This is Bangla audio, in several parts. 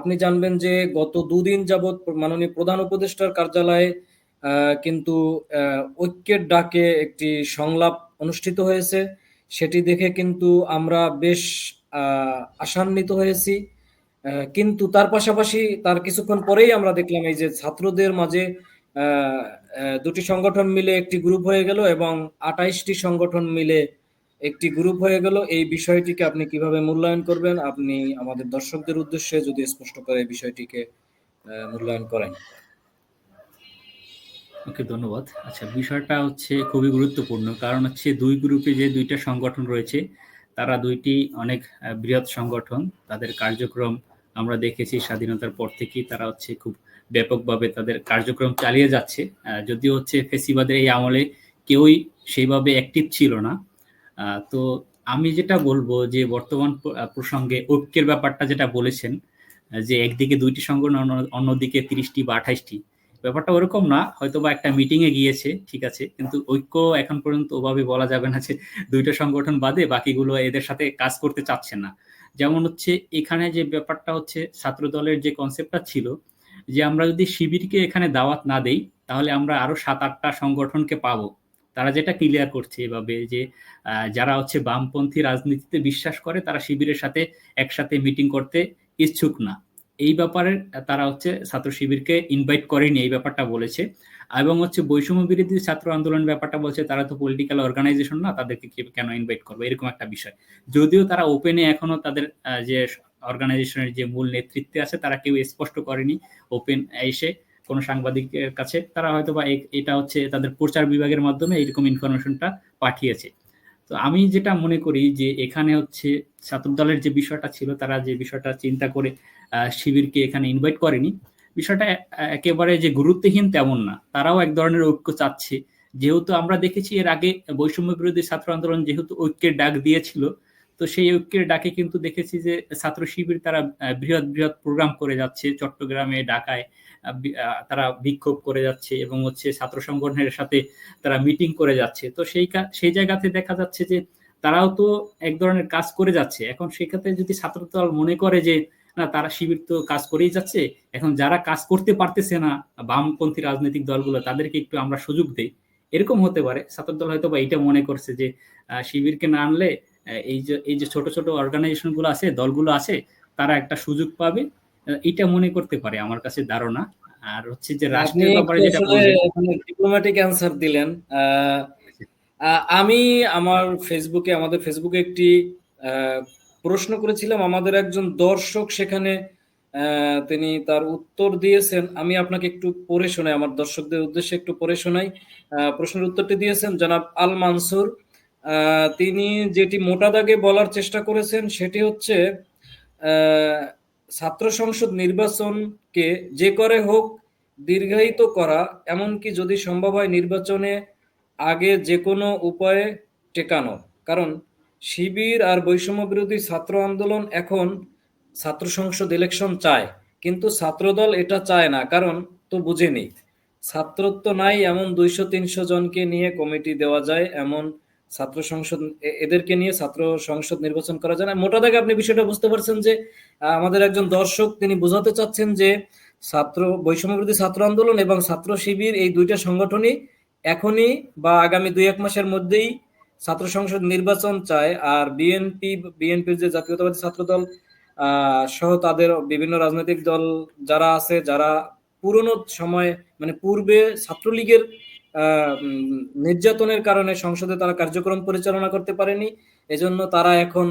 আপনি জানবেন যে গত দুদিন যাবৎ মাননীয় প্রধান উপদেষ্টার কার্যালয়ে কিন্তু ঐক্যের ডাকে একটি সংলাপ অনুষ্ঠিত হয়েছে। সেটি দেখে কিন্তু আমরা বেশ আশান্বিত হয়েছি। কিন্তু তার পাশাপাশি তার কিছুক্ষণ পরেই আমরা দেখলাম এই যে ছাত্রদের মাঝে দুটি সংগঠন মিলে একটি গ্রুপ হয়ে গেল এবং আঠাইশটি সংগঠন মিলে একটি গ্রুপ হয়ে গেল। এই বিষয়টিকে আপনি কীভাবে মূল্যায়ন করবেন? আপনি আমাদের দর্শকদের উদ্দেশ্যে যদি স্পষ্ট করে বিষয়টিকে মূল্যায়ন করেন। ওকে, ধন্যবাদ। আচ্ছা বিষয়টা হচ্ছে খুবই গুরুত্বপূর্ণ। কারণ হচ্ছে দুই গ্রুপে যে দুইটা সংগঠন রয়েছে, তারা দুইটি অনেক বৃহৎ সংগঠন। তাদের কার্যক্রম আমরা দেখেছি স্বাধীনতার পর থেকেই তারা হচ্ছে খুব ব্যাপকভাবে তাদের কার্যক্রম চালিয়ে যাচ্ছে। যদিও হচ্ছে ফেসিবাদের এই আমলে কেউই সেইভাবে অ্যাক্টিভ ছিল না। তো আমি যেটা বলব যে বর্তমান প্রসঙ্গে ঐক্যের ব্যাপারটা যেটা বলেছেন যে একদিকে দুইটি সংগঠন অন্যদিকে তিরিশটি বা আঠাইশটি, ব্যাপারটা ওরকম না হয়তো বা একটা মিটিং এ গিয়েছে, ঠিক আছে, কিন্তু ঐক্য এখন পর্যন্ত ওভাবে বলা যাবে না যে দুইটা সংগঠন বাদে বাকিগুলো এদের সাথে কাজ করতে চাচ্ছে না। যেমন হচ্ছে এখানে যে ব্যাপারটা হচ্ছে ছাত্র দলের যে কনসেপ্টটা ছিল, যে আমরা যদি শিবিরকে এখানে দাওয়াত না দেই, তাহলে আমরা আরও সাত আটটা সংগঠনকে পাবো। তারা যেটা ক্লিয়ার করছে এভাবে যে যারা হচ্ছে বামপন্থী রাজনীতিতে বিশ্বাস করে, তারা শিবিরের সাথে একসাথে মিটিং করতে ইচ্ছুক না। এই ব্যাপারে তারা হচ্ছে ছাত্র শিবিরকে ইনভাইট করেনি, এই ব্যাপারটা বলেছে। এবং হচ্ছে বৈষম্য বিরোধী ছাত্র আন্দোলন ব্যাপারটা বলছে, তারা তো পলিটিক্যাল অর্গানাইজেশন না, তাদেরকে কেন ইনভাইট করবে? এরকম একটা বিষয়। যদিও তারা ওপেনে এখনও তাদের যে অর্গানাইজেশনের যে মূল নেতৃত্বে আছে, তারা কেউ স্পষ্ট করেনি ওপেন এসে। কোনো সাংবাদিকের কাছে, তারা হয়তো বা এটা হচ্ছে তাদের প্রচার বিভাগের মাধ্যমে এইরকম ইনফরমেশনটা পাঠিয়েছে। তো আমি যেটা মনে করি যে এখানে হচ্ছে ছাত্র দলের যে বিষয়টা ছিল, তারা যে বিষয়টা চিন্তা করে শিবিরকে এখানে ইনভাইট করেনি, বিষয়টা একেবারে যে গুরুত্বহীন তেমন না। তারাও এক ধরনের ঐক্য চাচ্ছে। যেহেতু আমরা দেখেছি এর আগে বৈষম্য বিরোধী ছাত্র আন্দোলন যেহেতু ঐক্যের ডাক দিয়েছিল, তো সেই ঐক্যের ডাকে কিন্তু দেখেছি যে ছাত্র শিবির তারা বৃহৎ বৃহৎ প্রোগ্রাম করে যাচ্ছে। চট্টগ্রামে, ঢাকায় তারা বিক্ষোভ করে যাচ্ছে এবং হচ্ছে ছাত্র সংগঠনের সাথে তারা মিটিং করে যাচ্ছে। তো সেই সেই জায়গাতে দেখা যাচ্ছে যে তারাও তো এক ধরনের কাজ করে যাচ্ছে। এখন সেক্ষেত্রে যদি ছাত্রদল মনে করে যে, না, তারা শিবির তো কাজ করেই যাচ্ছে, এখন যারা কাজ করতে পারতেছে না, বামপন্থী রাজনৈতিক দলগুলো, তাদেরকে একটু আমরা সুযোগ দেই। এরকম হতে পারে। ছাত্রদল হয়তো বা এটা মনে করছে যে শিবিরকে না আনলে এই যে এই যে ছোট ছোট অর্গানাইজেশনগুলো আছে, দলগুলো আছে, তারা একটা সুযোগ পাবে। এটা মনে করতে পারে আমার কাছে ধারণা। আর হচ্ছে যে রাষ্ট্রীয় ব্যাপারে যেটা ডিপ্লোম্যাটিক অ্যান্সার দিলেন। আমি আমার ফেসবুকে আমাদের ফেসবুকে একটি প্রশ্ন করেছিলাম। আমাদের একজন দর্শক সেখানে তিনি তার উত্তর দিয়েছেন। আমি আপনাকে একটু পড়ে শোনাই আমার দর্শকদের উদ্দেশ্যে একটু পড়ে শোনাই। প্রশ্নের উত্তরটি দিয়েছেন জনাব আল মানসুর। তিনি যেটি মোটা দাগে বলার চেষ্টা করেছেন সেটি হচ্ছে ছাত্র সংসদ নির্বাচনকে যে করে হোক দীর্ঘায়িত করা, এমনকি যদি সম্ভব হয় নির্বাচনে আগে যে কোনো উপায়ে টেকানো। কারণ শিবির আর বৈষম্য বিরোধী ছাত্র আন্দোলন এখন ছাত্র সংসদ ইলেকশন চায়, কিন্তু ছাত্রদল এটা চায় না, কারণ তো বুঝেনি। ছাত্রত্ব নাই এমন দুইশো তিনশো জনকে নিয়ে কমিটি দেওয়া যায়, এমন ছাত্র সংসদ এদেরকে নিয়ে ছাত্র সংসদ নির্বাচন করা যায় না। মোটা দাগে আপনি বিষয়টা বুঝতে পারছেন যে আমাদের একজন দর্শক তিনি বোঝাতে চাচ্ছেন যে, ছাত্র বৈষম্য বিরোধী ছাত্র আন্দোলন এবং ছাত্র শিবির এই দুইটা সংগঠনই এখনই বা আগামী দুই এক মাসের মধ্যেই ছাত্র সংসদ নির্বাচন চায়। আর বিএনপি, বিএনপির যে জাতীয়তাবাদী ছাত্র দল সহ তাদের বিভিন্ন রাজনৈতিক দল যারা আছে, যারা পুরনো সময় মানে পূর্বে ছাত্রলীগের নির্যাতনের কারণে সংসদে তারা কার্যক্রম পরিচালনা করতে পারেনি। এজন্য তারা এখন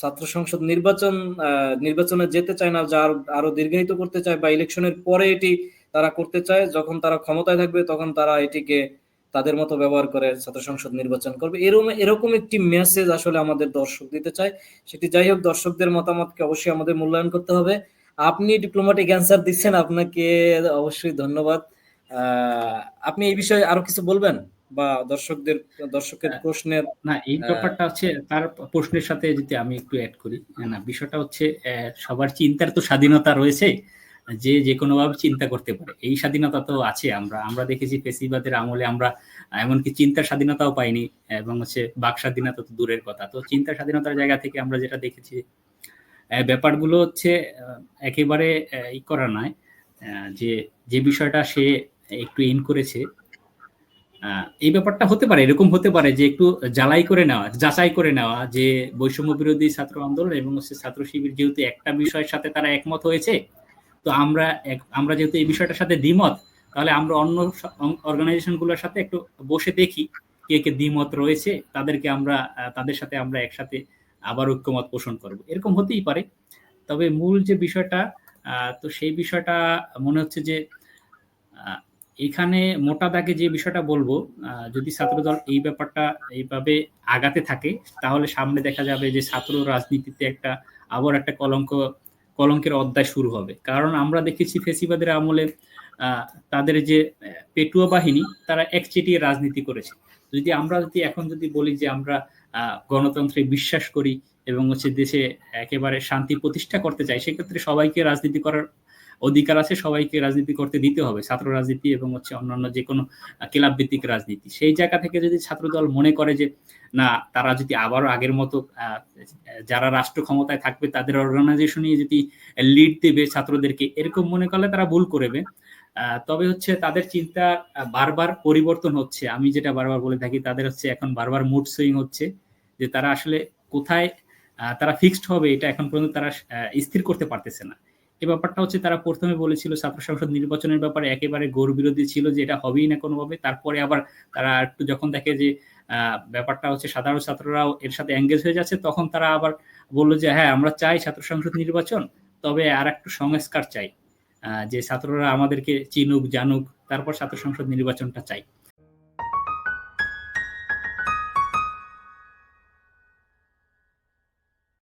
ছাত্র সংসদ নির্বাচন নির্বাচনে যেতে চায় না, যা আরও দীর্ঘায়িত করতে চায় বা ইলেকশনের পরে এটি তারা করতে চায়। যখন তারা ক্ষমতায় থাকবে, তখন তারা এটিকে তাদের মতো ব্যবহার করে ছাত্র সংসদ নির্বাচন করবে। এরকম এরকম একটি মেসেজ আসলে আমাদের দর্শক দিতে চায়। সেটি যাই হোক, দর্শকদের মতামতকে অবশ্যই আমাদের মূল্যায়ন করতে হবে। আপনি ডিপ্লোম্যাটিক অ্যান্সার দিচ্ছেন, আপনাকে অবশ্যই ধন্যবাদ। আপনি এই বিষয়ে আরও কিছু বলবেন? বা দর্শকদের দর্শকের প্রশ্নের না এই ব্যাপারটা হচ্ছে তার প্রশ্নের সাথে যদি আমি একটু অ্যাড করি না বিষয়টা হচ্ছে সবার চিন্তার তো স্বাধীনতা রয়েছে যে যে কোনো ভাবে চিন্তা করতে পারে। এই স্বাধীনতা তো আছে আমরা আমরা দেখেছি ফেসিবাদের আমলে আমরা এমনকি চিন্তার স্বাধীনতাও পাইনি এবং হচ্ছে বাক স্বাধীনতা তো দূরের কথা। তো চিন্তার স্বাধীনতার জায়গা থেকে আমরা যেটা দেখেছি ব্যাপারগুলো হচ্ছে একেবারে ই করা নয় আহ, যে যে বিষয়টা সে একটু ইন করেছে। এই ব্যাপারটা হতে পারে, এরকম হতে পারে যে একটু জ্বালাই করে নেওয়া, যাচাই করে নেওয়া যে বৈষম্য বিরোধী ছাত্র আন্দোলন এবং হচ্ছে ছাত্র শিবির যেহেতু একটা বিষয়ের সাথে তারা একমত হয়েছে, তো আমরা আমরা যেহেতু এই বিষয়টার সাথে দ্বিমত, তাহলে আমরা অন্য অর্গানাইজেশনগুলোর সাথে একটু বসে দেখি কে কে দ্বিমত রয়েছে, তাদেরকে আমরা তাদের সাথে আমরা একসাথে আবার ঐক্যমত পোষণ করব। এরকম হতেই পারে। তবে মূল যে বিষয়টা তো সেই বিষয়টা মনে হচ্ছে যে এখানে মোটা দাগে যে বিষয়টা বলব যদি ছাত্রদল এই ব্যাপারটা এইভাবে আগাতে থাকে, তাহলে সামনে দেখা যাবে যে ছাত্র রাজনীতিতে একটা আবার একটা কলঙ্ক, কলঙ্কের অধ্যায় শুরু হবে। কারণ আমরা দেখেছি ফেসিবাদের আমলে তাদের যে পেটুয়া বাহিনী, তারা একচেটিয়ে রাজনীতি করেছে। যদি আমরা যদি এখন যদি বলি যে আমরা গণতন্ত্রে বিশ্বাস করি এবং হচ্ছে দেশে একেবারে শান্তি প্রতিষ্ঠা করতে চাই, সেক্ষেত্রে সবাইকে রাজনীতি করার অধিকার আছে সবাইকে রাজনীতি করতে দিতে হবে, ছাত্র রাজনীতি এবং হচ্ছে অন্যান্য যে কোনো ক্লাব ভিত্তিক রাজনীতি। সেই জায়গা থেকে যদি ছাত্রদল মনে করে যে, না, তারা যদি আবারও আগের মতো যারা রাষ্ট্র ক্ষমতায় থাকবে, তাদের অর্গানাইজেশনে যদি লিড দেবে ছাত্রদেরকে, এরকম মনে করলে তারা ভুল করবে। তবে হচ্ছে তাদের চিন্তা বারবার পরিবর্তন হচ্ছে। আমি যেটা বারবার বলে থাকি, তাদের হচ্ছে এখন বারবার মুড সুইং হচ্ছে যে, তারা আসলে কোথায় তারা ফিক্সড হবে, এটা এখন পর্যন্ত তারা স্থির করতে পারতেছে না। এই ব্যাপারটা হচ্ছে তারা প্রথমে বলেছিল ছাত্র সংসদ নির্বাচনের ব্যাপারে একেবারে গৌর বিরোধী ছিল যে এটা হবেই না কোনোভাবে। তারপরে আবার তারা একটু যখন দেখে যে ব্যাপারটা হচ্ছে সাধারণ ছাত্ররাও এর সাথে এঙ্গেজ হয়ে যাচ্ছে, তখন তারা আবার বলল যে হ্যাঁ আমরা চাই ছাত্র সংসদ নির্বাচন, তবে আর একটু সংস্কার চাই। যে ছাত্ররা আমাদেরকে চিনুক, জানুক, তারপর ছাত্র সংসদ নির্বাচনটা চাই।